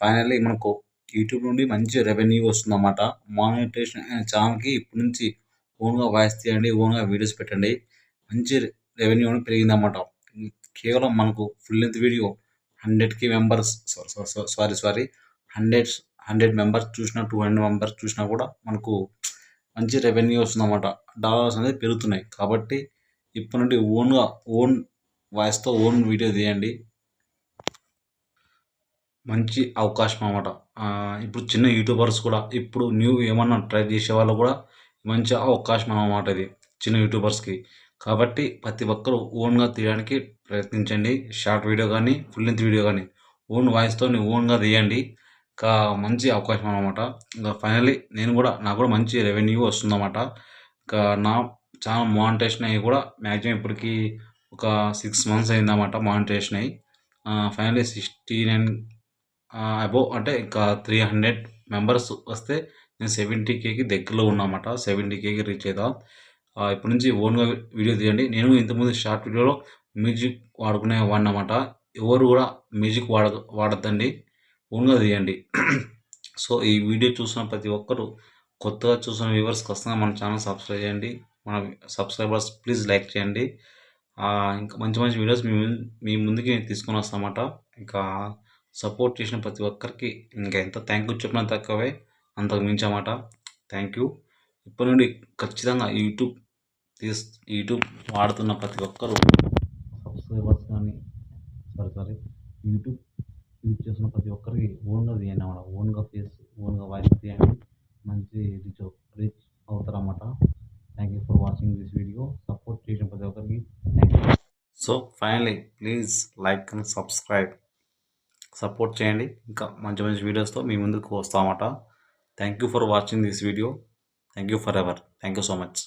Finally మనకు YouTube నుండి మంచి రెవెన్యూ వస్తుందన్నమాట. మానిటైజేషన్ ఛానల్కి ఇప్పటి నుంచి ఓన్గా వాయిస్ తీయండి ఓన్గా వీడియోస్ పెట్టండి. మంచి రెవెన్యూ అనేది పెరిగిందన్నమాట. కేవలం మనకు ఫుల్ లెంత్ వీడియో హండ్రెడ్కి members sorry sorry hundreds hundred members చూసినా టూ హండ్రెడ్ మెంబర్స్ చూసినా కూడా మనకు మంచి రెవెన్యూ వస్తుందన్నమాట. డాలర్స్ అనేది పెరుగుతున్నాయి. కాబట్టి ఇప్పటి నుండి ఓన్గా ఓన్ వాయిస్తో ఓన్ వీడియో తీయండి. మంచి అవకాశం అన్నమాట. ఇప్పుడు చిన్న యూట్యూబర్స్ కూడా ఇప్పుడు న్యూ ఏమన్నా ట్రై చేసే వాళ్ళు కూడా మంచి అవకాశం అన్నమాట ఇది చిన్న యూట్యూబర్స్కి కాబట్టి ప్రతి ఒక్కరు ఓన్గా తీయడానికి ప్రయత్నించండి. షార్ట్ వీడియో కానీ ఫుల్ లెంత్ వీడియో కానీ ఓన్ వాయిస్తో ఓన్గా తీయండి. ఇంకా మంచి అవకాశం అనమాట ఇంకా ఫైనల్లీ నేను కూడా నాకు కూడా మంచి రెవెన్యూ వస్తుందన్నమాట. ఇంకా నా ఛానల్ మానిటేషన్ అయ్యి కూడా మ్యాక్సిమం ఇప్పటికి ఒక సిక్స్ మంత్స్ అయిందన్నమాట మానిటేషన్ అయ్యి. ఫైనల్లీ సిక్స్టీ నైన్ అబోవ్ అంటే ఇంకా త్రీ హండ్రెడ్ మెంబర్స్ వస్తే నేను సెవెంటీ కేకి దగ్గరలో ఉన్నామాట సెవెంటీ కేకి రీచ్ అవుతాం ఇప్పటి నుంచి ఓన్గా వీడియో తీయండి. నేను ఇంతకుముందు షార్ట్ వీడియోలో మ్యూజిక్ వాడుకునే వాడినమాట. ఎవరు కూడా మ్యూజిక్ వాడ వాడద్దండి. ఓన్గా తీయండి. సో ఈ వీడియో చూసిన ప్రతి ఒక్కరు కొత్తగా చూసిన వ్యూవర్స్ ఖచ్చితంగా మన ఛానల్ సబ్స్క్రైబ్ చేయండి. మన సబ్స్క్రైబర్స్ ప్లీజ్ లైక్ చేయండి. ఇంకా మంచి మంచి వీడియోస్ మీ మీ ముందుకి నేను తీసుకొని వస్తామన్నమాట ఇంకా సపోర్ట్ చేసిన ప్రతి ఒక్కరికి ఇంకా ఎంత థ్యాంక్ యూ చెప్పినా తక్కువే అంతకు మించమాట థ్యాంక్ యూ ఇప్పటి నుండి ఖచ్చితంగా యూట్యూబ్ తీస్ యూట్యూబ్ వాడుతున్న ప్రతి ఒక్కరు సబ్స్క్రైబర్స్ కానీ సారీ సారీ యూట్యూబ్ యూజ్ చేస్తున్న ప్రతి ఒక్కరికి ఓన్గా తీయండి అన్నమాట. ఓన్గా ఫేస్ ఓన్గా వాయిస్ తీయండి. మంచి reach reach అవుతారన్నమాట. Thank you for watching this video support చేసిన ప్రతి ఒక్కరికి thank you so finally please like and subscribe support చేయండి. ఇంకా మంచి మంచి వీడియోస్తో మీ ముందుకు వస్తామట. Thank you for watching this video thank you forever thank you so much